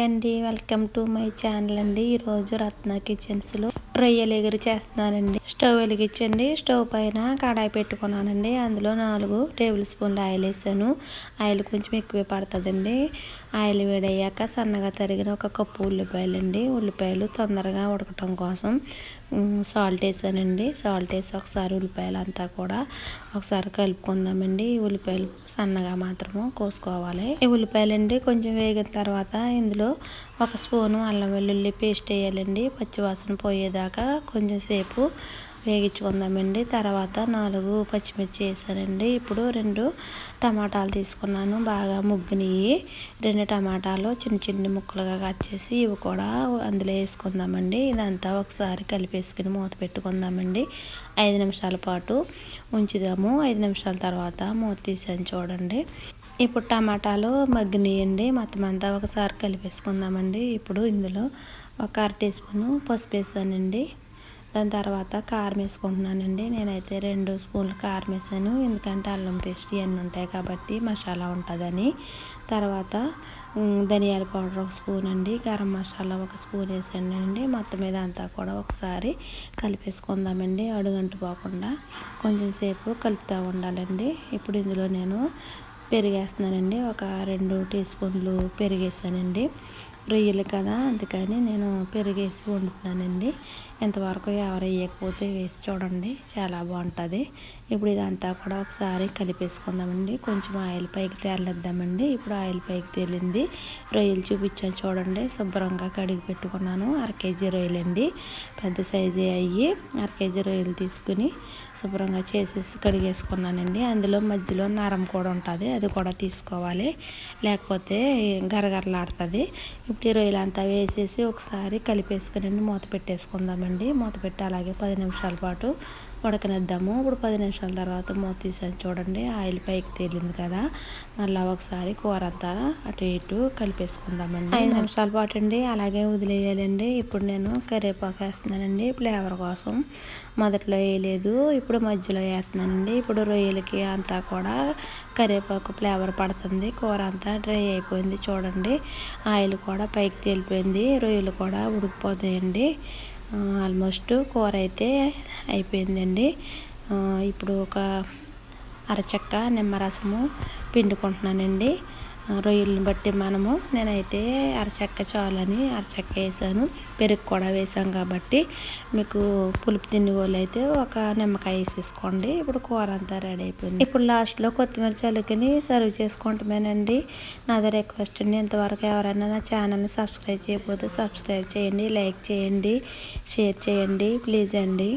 Hi అండి. Welcome to my channel అండి. ఈరోజు రత్న కిచెన్స్లో రొయ్యలు ఎగురు చేస్తున్నానండి స్టవ్ వెలిగించండి. స్టవ్ పైన కడాయి పెట్టుకున్నానండి. అందులో నాలుగు టేబుల్ స్పూన్లు ఆయిల్ వేసాను. ఆయిల్ కొంచెం ఎక్కువే పడుతుందండి. ఆయిల్ వేడయ్యాక సన్నగా తరిగిన ఒక కప్పు ఉల్లిపాయలు అండి ఉల్లిపాయలు తొందరగా ఉడకటం కోసం సాల్ట్ వేసానండి. సాల్ట్ వేసి ఒకసారి ఉల్లిపాయలు అంతా కూడా ఒకసారి కలుపుకుందామండి. ఈ ఉల్లిపాయలు సన్నగా మాత్రము కోసుకోవాలి. ఈ ఉల్లిపాయలు అండి కొంచెం వేగిన తర్వాత ఇందులో ఒక స్పూను అల్లం వెల్లుల్లి పేస్ట్ వేయాలండి. పచ్చివాసన పోయేదాకా కొంచెం సేపు వేగించుకుందామండి. తర్వాత నాలుగు పచ్చిమిర్చి వేసానండి. ఇప్పుడు రెండు టమాటాలు తీసుకున్నాను. బాగా ముగ్గునివి రెండు టమాటాలు చిన్న చిన్న ముక్కలుగా కట్ చేసి ఇవి కూడా అందులో వేసుకుందామండి. ఇదంతా ఒకసారి కలిపేసుకుని మూత పెట్టుకుందామండి. ఐదు నిమిషాల పాటు ఉంచుదాము. ఐదు నిమిషాల తర్వాత మూత తీసాను చూడండి. ఇప్పుడు టమాటాలు మగ్గినాయండి. మొత్తం అంతా ఒకసారి కలిపేసుకుందామండి. ఇప్పుడు ఇందులో ఒక అర టీ స్పూను పసుపు వేసానండి. దాని తర్వాత కారం వేసుకుంటున్నానండి. నేనైతే రెండు స్పూన్లు కారం వేసాను. ఎందుకంటే అల్లం పేస్ట్ ఇవన్నీ ఉంటాయి కాబట్టి మసాలా ఉంటుందని. తర్వాత ధనియాల పౌడర్ ఒక స్పూన్ అండి. గరం మసాలా ఒక స్పూన్ వేసానండి. మొత్తం మీద అంతా కూడా ఒకసారి కలిపేసుకుందామండి. అడుగంటు పోకుండా కొంచెం సేపు కలుపుతూ ఉండాలండి. ఇప్పుడు ఇందులో నేను పెరిగేస్తున్నానండి. ఒక రెండు టీ స్పూన్లు పెరిగేసానండి రొయ్యలు కదా అందుకని నేను పెరిగేసి వండుతున్నానండి. ఇంతవరకు ఎవరు వేయకపోతే వేసి చూడండి చాలా బాగుంటుంది. ఇప్పుడు ఇదంతా కూడా ఒకసారి కలిపేసుకుందామండి. కొంచెం ఆయిల్ పైకి తేలిద్దామండి ఇప్పుడు ఆయిల్ పైకి తేలింది. రొయ్యలు చూపించాను చూడండి శుభ్రంగా కడిగి పెట్టుకున్నాను. అర కేజీ రొయ్యలు అండి పెద్ద సైజు అయ్యి అర కేజీ రొయ్యలు తీసుకుని శుభ్రంగా చేసేసి కడిగేసుకున్నానండి. అందులో మధ్యలో నరం కూడా ఉంటుంది అది కూడా తీసుకోవాలి. లేకపోతే గరగరలాడుతుంది. ఈ రొయ్యలు అంతా వేసేసి ఒకసారి కలిపేసుకుని మూత పెట్టేసుకుందామండి. మూత పెట్టి అలాగే పది నిమిషాల పాటు ఉడకనిద్దాము. ఇప్పుడు పది నిమిషాల తర్వాత మూత తీసాను చూడండి. ఆయిల్ పైకి తేలింది కదా. మళ్ళీ ఒకసారి కూర అంతా అటు ఇటు కలిపేసుకుందామండి. ఐదు నిమిషాల పాటు అండి. అలాగే వదిలేయాలండి. ఇప్పుడు నేను కరివేపాకు వేస్తున్నానండి. ఫ్లేవర్ కోసం మొదట్లో వేయలేదు. ఇప్పుడు మధ్యలో వేస్తున్నానండి. ఇప్పుడు రొయ్యలకి అంతా కూడా కరివేపాకు ఫ్లేవర్ పడుతుంది. కూర అంతా డ్రై అయిపోయింది చూడండి. ఆయిల్ కూడా పైకి తేలిపోయింది. రొయ్యలు కూడా ఉడికిపోతాయండి. ఆల్మోస్ట్ కూర అయితే అయిపోయిందండి. ఇప్పుడు ఒక అరచక్క నిమ్మరసము పిండుకుంటున్నానండి. రొయ్యలను బట్టి మనము నేనైతే అరచెక్క చాలని అరచెక్క వేసాను. పెరుగు కూడా వేసాం కాబట్టి మీకు పులుపు తిండి వాళ్ళు అయితే ఒక నిమ్మకాయ వేసేసుకోండి. ఇప్పుడు కూర అంతా రెడీ అయిపోయింది. ఇప్పుడు లాస్ట్లో కొత్తిమీర చలుకుని సర్వ్ చేసుకుంటామేనండి నాది రిక్వెస్ట్ అండి ఇంతవరకు ఎవరైనా నా ఛానల్ని సబ్స్క్రైబ్ చేయకపోతే సబ్స్క్రైబ్ చేయండి లైక్ చేయండి షేర్ చేయండి ప్లీజ్ అండి.